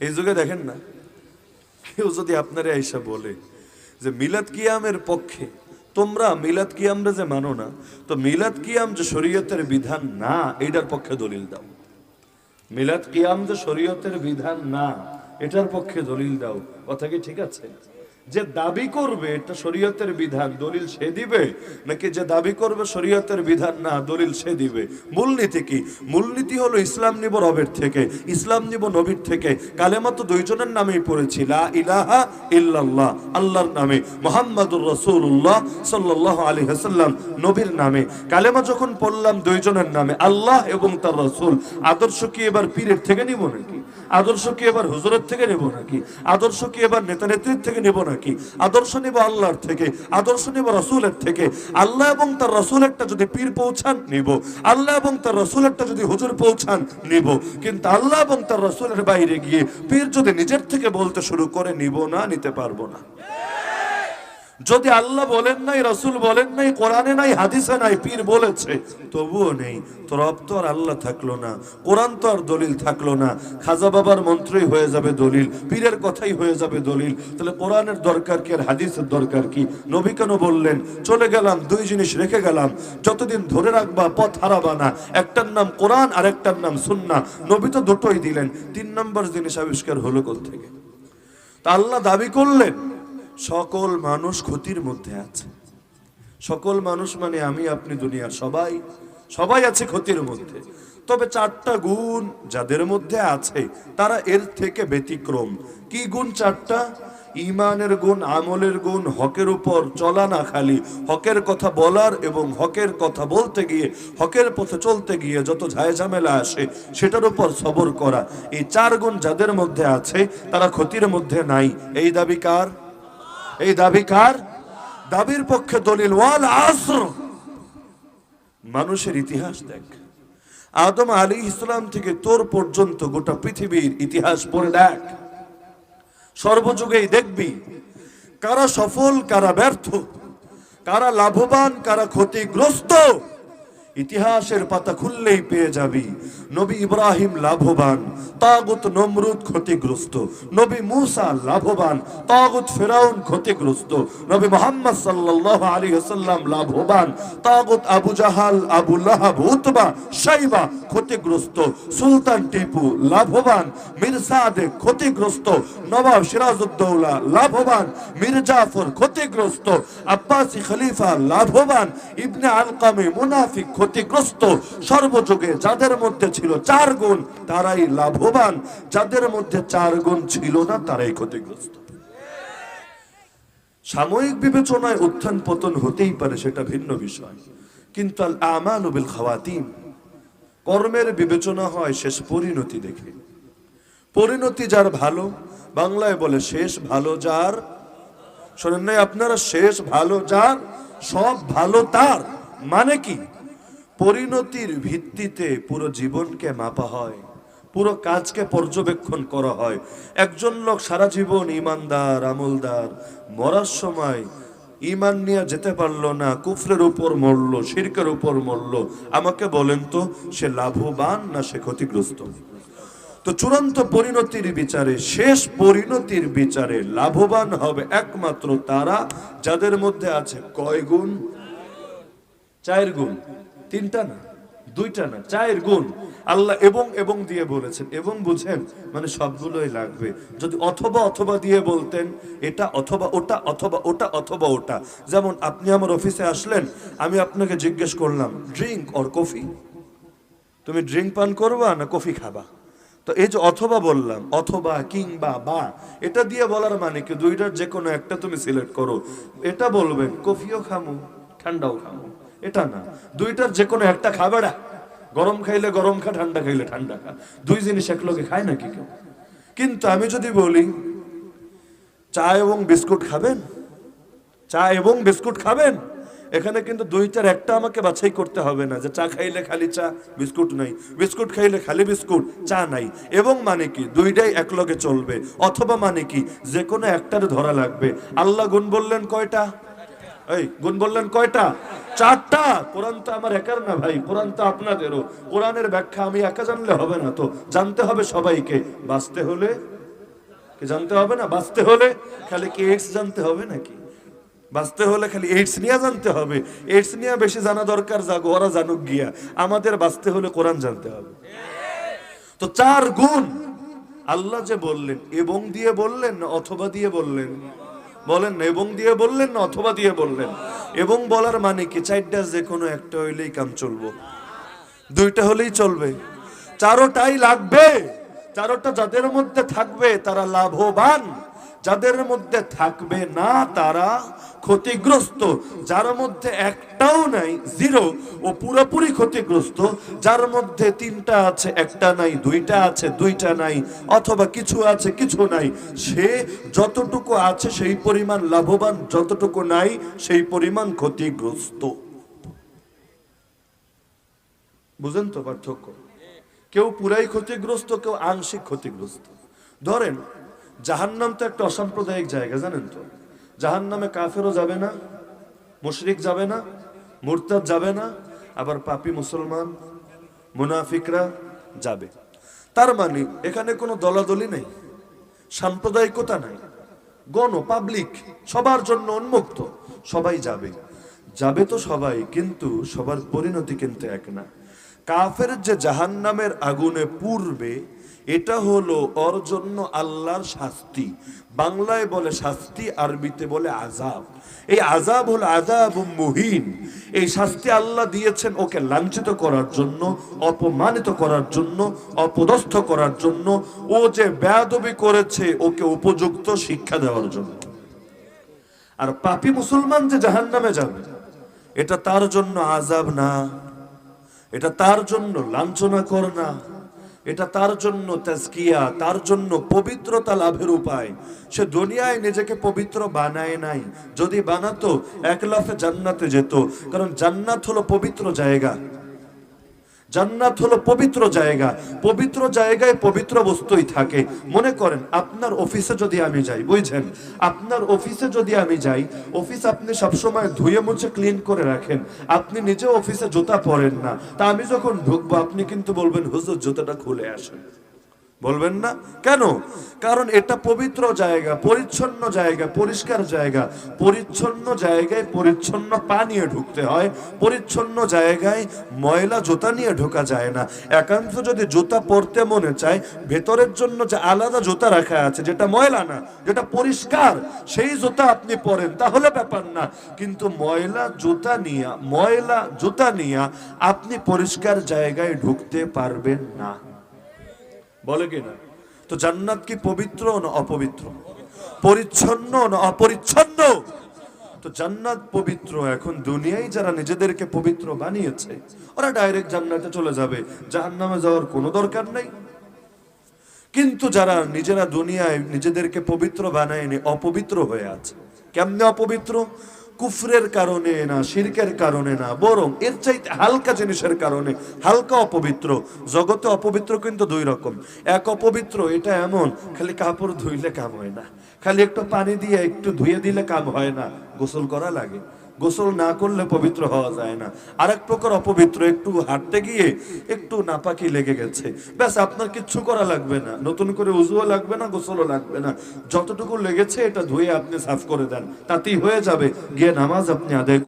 এই যুগে দেখেন না। কেউ যদি আপনারা আইসা বলে যে, মিলাদ কিয়ামের পক্ষে, তোমরা মিলাদ কিয়ামরা যে মানো না, তো মিলাদ কিয়াম যে শরীয়তের বিধান না এটার পক্ষে দলিল দাও। মিলাদ কিয়াম যে শরীয়তের বিধান না, এটার পক্ষে দলিল দাও। কথা কি ঠিক আছে? যে দাবি করবে, এটা শরীয়তের বিধান, দলিল সে দিবে? নাকি যে দাবি করবে, শরীয়তের বিধান? না, দলিল সে দিবে। মূলনীতি কি? মূলনীতি হলো ইসলাম নিব রবের থেকে, ইসলাম নিব নবীর থেকে। কালেমা তো দুইজনের নামেই পড়েছি। লা ইলাহা ইল্লাল্লাহ, আল্লাহর নামে। মোহাম্মদুর রসুল্লাহ সাল্লাহ আলী হাসাল্লাম নবীর নামে। কালেমা যখন পড়লাম দুইজনের নামে, আল্লাহ এবং তার রসুল। আদর্শ কি এবার পীরের থেকে নিব নাকি? আদর্শ কি এবার হুজুরের থেকে নেব নাকি? আদর্শ কি এবার নেতা নেত্রীর থেকে নেব নাকি? আদর্শ নেব আল্লাহর থেকে, আদর্শ নেব রসুলের থেকে। আল্লাহ এবং তার রসুল একটা যদি পীর পৌঁছান, নিব। আল্লাহ এবং তার রসুল একটা যদি হুজুর পৌঁছান, নিব। কিন্তু আল্লাহ এবং তার রসুলের বাইরে গিয়ে পীর যদি নিজের থেকে বলতে শুরু করে, নিব না, নিতে পারব না। যদি আল্লাহ বলেন নাই, রসুল বলেন নাই, কোরআনে নাই, হাদিসে নাই, পীর বলেছে, তবুও নেই। তো রব তো আর আল্লাহ থাকল না, কোরআন তো আর দলিল থাকল না। খাজা বাবার মন্ত্রই হয়ে যাবে দলিল, পীরের কথাই হয়ে যাবে দলিল। তাহলে কোরআনের দরকার কি আর হাদিসের দরকার কি? নবী কেন বললেন, চলে গেলাম, দুই জিনিস রেখে গেলাম। যতদিন ধরে রাখবা, পথ হারাবা না। একটার নাম কোরআন, আর একটার নাম সুন্না নবী তো দুটোই দিলেন। তিন নম্বর জিনিস আবিষ্কার হলো থেকে তা আল্লাহ দাবি করলেন সকল মানুষ ক্ষতির মধ্যে আছে। সকল মানুষ মানে আমি, আপনি দুনিয়ার সবাই। সবাই আছে ক্ষতির মধ্যে। তবে চারটা গুণ যাদের মধ্যে আছে, তারা এর থেকে ব্যতিক্রম। কি গুণ চারটা? ইমানের গুণ, আমলের গুণ, হকের উপর চলা না খালি। হকের কথা বলার এবং হকের কথা বলতে গিয়ে, হকের পথে চলতে গিয়ে যত ঝায় ঝামেলা আসে, সেটার উপর সবর করা। এই চার গুণ যাদের মধ্যে আছে, তারা ক্ষতির মধ্যে নাই। এই দাবি কার? এই দাবি কার? দাবির পক্ষে দলিল ওয়াল আসর। মানুষের ইতিহাস দেখ। আদম আলী ইসলাম থেকে তোর পর্যন্ত গোটা পৃথিবীর ইতিহাস পড়ে দেখ। সর্বযুগেই দেখবি কারা সফল, কারা ব্যর্থ, কারা লাভবান, কারা ক্ষতিগ্রস্ত। ইতিহাসের পাতা খুললেই পেয়ে যাবি। নবী ইব্রাহিম লাভবান, তাগুত নমরুদ ক্ষতিগ্রস্ত, নবী মুসা লাভবান, তাগুত ফেরাউন ক্ষতিগ্রস্ত, নবী মোহাম্মদ সাল্লাল্লাহু আলাইহি ওয়াসাল্লাম লাভবান, তাগুত Abu Jahal, Abu Lahab, Utbah, Shaiba ক্ষতিগ্রস্ত, সুলতান টিপু লাভবান, মীর সাদেক ক্ষতিগ্রস্ত, নবাব সিরাজউদ্দৌলা লাভবান মির্জাফর ক্ষতিগ্রস্ত, আব্বাসি খলিফা লাভবান, ইবনে আলকামে মুনাফিক ক্ষতিগ্রস্ত, সর্বযুগে যাদের মধ্যে ছিল চার গুণ, তারাই লাভবান। যাদের মধ্যে চার গুণ ছিল না, তারাই ক্ষতিগ্রস্ত। সাময়িক বিবেচনায় উত্থান পতন হতেই পারে, সেটা ভিন্ন বিষয়। কিন্তু আল আমাল বিল খাওয়াতিম। কর্মের বিবেচনা হয় শেষ পরিণতি দেখে। পরিণতি যার ভালো, বাংলায় বলে শেষ ভালো যার। শোনেন নাই আপনারা, শেষ ভালো যার, সব ভালো তার। মানে কি? পরিণতির ভিত্তিতে পুরো জীবনকে মাপা হয়, পুরো কাজকে পর্যবেক্ষণ করা হয়। একজন লোক সারা জীবন ইমানদার, আমলদার, মরার সময় ইমান নিয়ে যেতে পারল না, কুফরের উপর মরলো, শিরকের উপর মরলো। আমাকে বলেন তো, সে লাভবান না সে ক্ষতিগ্রস্ত? তো চূড়ান্ত পরিণতির বিচারে, শেষ পরিণতির বিচারে লাভবান হবে একমাত্র তারা, যাদের মধ্যে আছে কয় গুণ চার গুণ তিনটা না, দুইটা না চায়ের গুণ। আল্লাহ এবং এবং দিয়ে বলেছেন, এবং বুঝেন মানে সবগুলোই লাগবে। যদি অথবা অথবা দিয়ে বলতেন, এটা অথবা ওটা অথবা ওটা অথবা ওটা। যেমন আপনি আমার অফিসে আসলেন, আমি আপনাকে জিজ্ঞেস করলাম ড্রিঙ্ক অর কফি তুমি ড্রিঙ্ক পান করবা না কফি খাবা? তো এই যে অথবা বললাম, অথবা কিংবা বা, এটা দিয়ে বলার মানে কি? দুইটার যে কোনো একটা তুমি সিলেক্ট করো। এটা বলবেন কফিও খামু, ঠান্ডাও খামু। এটা না। দুইটার যে কোনো একটা খাবে না গরম খাইলে গরম খা, ঠান্ডা খাইলে ঠান্ডা খা। দুই জিনিস এক লোকে খায় নাকি কেউ? কিন্তু আমি যদি বলি, চা এবং বিস্কুট খাবেন? চা এবং বিস্কুট খাবেন? এখানে কিন্তু দুইটার একটা আমাকে বাছাই করতে হবে না যে চা খাইলে খালি চা, বিস্কুট নাই। বিস্কুট খাইলে খালি বিস্কুট, চা নাই। এবং মানে কি? দুইটাই একলগে চলবে। অথবা মানে কি? যে কোনো একটার ধরা লাগবে। আল্লাহ গুণ বললেন কয়টা? এই গুণ বললেন কয়টা? চারটা? কোরআন তো আমার একার না ভাই, কোরআন তো আপনাদেরও। কোরআনের ব্যাখ্যা আমি একা জানলে হবে না তো। জানতে হবে সবাইকে। বাঁচতে হলে? কি জানতে হবে না? বাঁচতে হলে খালি কি এইডস জানতে হবে নাকি? বাঁচতে হলে খালি এইডস নিয়ে জানতে হবে। এইডস নিয়ে বেশি জানা দরকার যাগো ওরা জানুক গিয়া। আমাদের বাঁচতে হলে কোরআন জানতে হবে। তো চার গুণ। আল্লাহ যে বললেন, এবং দিয়ে বললেন অথবা দিয়ে বললেন? বলেন, এবং দিয়ে বললেন না অথবা দিয়ে বললেন? এবং বলার মানে কি? চারটা যে কোনো একটা হইলেই কাম চলবো। দুইটা হলেই চলবে। চারোটাই লাগবে। চারোটা যাদের মধ্যে থাকবে তারা লাভবান। যাদের মধ্যে থাকবে না তারা ক্ষতিগ্রস্ত, যার মধ্যে একটাও নাই জিরো ও পুরোপুরি ক্ষতিগ্রস্ত, যার মধ্যে তিনটা আছে, একটা নাই, দুইটা আছে, দুইটা নাই, অথবা কিছু আছে, কিছু নাই, সে যতটুকু আছে সেই পরিমাণ লাভবান, যতটুকু নাই সেই পরিমাণ ক্ষতিগ্রস্ত। বুঝেন তো পার্থক্য? কেউ পুরাই ক্ষতিগ্রস্ত, কেউ আংশিক ক্ষতিগ্রস্ত। ধরেন জাহান্নাম তো একটা অসাম্প্রদায়িক জায়গা, জানেন তো। জাহান্নামে কাফেরও যাবে না, মুশরিক যাবে না, মুরতাদ যাবে না, আবার পাপি মুসলমান, মুনাফিকরা যাবে। তার মানে এখানে কোনো দলাদলি নেই, সাম্প্রদায়িকতা নাই। গণ, পাবলিক, সবার জন্য উন্মুক্ত, সবাই যাবে। যাবে তো সবাই, কিন্তু সবার পরিণতি কিন্তু এক না। কাফের যে জাহান্নামের আগুনে পূর্বে এটা হলো ওর জন্য আল্লাহর শাস্তি। বাংলায় বলে শাস্তি, আরবিতে বলে আজাব এই আজাব হলো আজাব মুহিন। এই শাস্তি আল্লাহ দিয়েছেন ওকে লাঞ্ছিত করার জন্য, অপমানিত করার জন্য, অপদস্থ করার জন্য। ও যে বেয়াদবি করেছে, ওকে উপযুক্ত শিক্ষা দেওয়ার জন্য। আর পাপী মুসলমান যে জাহান্নামে যাবে, এটা তার জন্য আজাব না। এটা তার জন্য লাঞ্ছনা কর না। এটা তার জন্য তাজকিয়া, তার জন্য পবিত্রতা লাভের উপায়। সে দুনিয়ায় নিজেকে পবিত্র বানায় নাই। যদি বানাতো, এক লাফে জান্নাতে যেত। কারণ জান্নাত হলো পবিত্র জায়গা। জান্নাত হলো পবিত্র জায়গা। পবিত্র জায়গায় পবিত্র বস্তুই থাকে। মনে করেন, আপনার অফিসে যদি আমি যাই, বুঝছেন? আপনার অফিসে যদি আমি যাই, অফিস আপনি সবসময় ধুয়ে মুছে ক্লিন করে রাখেন। আপনি নিজে অফিসে জুতা পরেন না। তা আমি যখন ঢুকবো, আপনি কিন্তু বলবেন, হুজুর, জুতাটা খুলে আসেন। বলবেন না? কেন? কারণ এটা পবিত্র জায়গা, পরিচ্ছন্ন জায়গা, পরিষ্কার জায়গা। পরিচ্ছন্ন জায়গায় পরিচ্ছন্ন পা নিয়ে ঢুকতে হয়, পরিচ্ছন্ন জায়গায় ময়লা, জুতা নিয়ে ঢোকা যায় না। একান্ত যদি জুতা পরতে মনে চায়, ভেতরের জন্য যে আলাদা জুতা রাখা আছে, যেটা ময়লা না, যেটা পরিষ্কার, সেই জুতা আপনি পরেন, তাহলে ব্যাপার না। কিন্তু ময়লা, জুতা নিয়ে, ময়লা, জুতা নিয়ে আপনি পরিষ্কার জায়গায় ঢুকতে পারবেন না। বলে কিনা তো জান্নাত কি পবিত্র না অপবিত্র? পরিচ্ছন্ন না অপরিচ্ছন্ন? তো জান্নাত পবিত্র, এখন দুনিয়ায় যারা নিজেদেরকে পবিত্র বানিয়েছে, ওরা ডাইরেক্ট জান্নাতে চলে যাবে। জাহান্নামে যাওয়ার কোনো দরকার নেই। কিন্তু যারা নিজেরা দুনিয়ায় নিজেদেরকে পবিত্র বানায়নি, অপবিত্র হয়ে আছে, কেমনে অপবিত্র? কুফরের কারণে না, শিরকের কারণে না, বরং এর চাইতে হালকা জিনিসের কারণে, হালকা অপবিত্র। জগতে অপবিত্র কিন্তু দুই রকম। এক অপবিত্র, এটা এমন, খালি কাপড় ধুইলে কাম হয় না। খালি একটু পানি দিয়ে একটু ধুয়ে দিলে কাম হয় না, গোসল করা লাগে। গোসল না করলে পবিত্র হওয়া যায় না। আরেক প্রকার অপবিত্র, একটু হাঁটতে গিয়ে একটু নাপাকি লেগে গেছে। ব্যাস, আপনার কিচ্ছু করা লাগবে না। নতুন করে উজুও লাগবে না, গোসলও লাগবে না। যতটুকু লেগেছে এটা ধুয়ে আপনি সাফ করে দেন। তাতেই হয়ে যাবে। গিয়ে নামাজ আপনি আদায়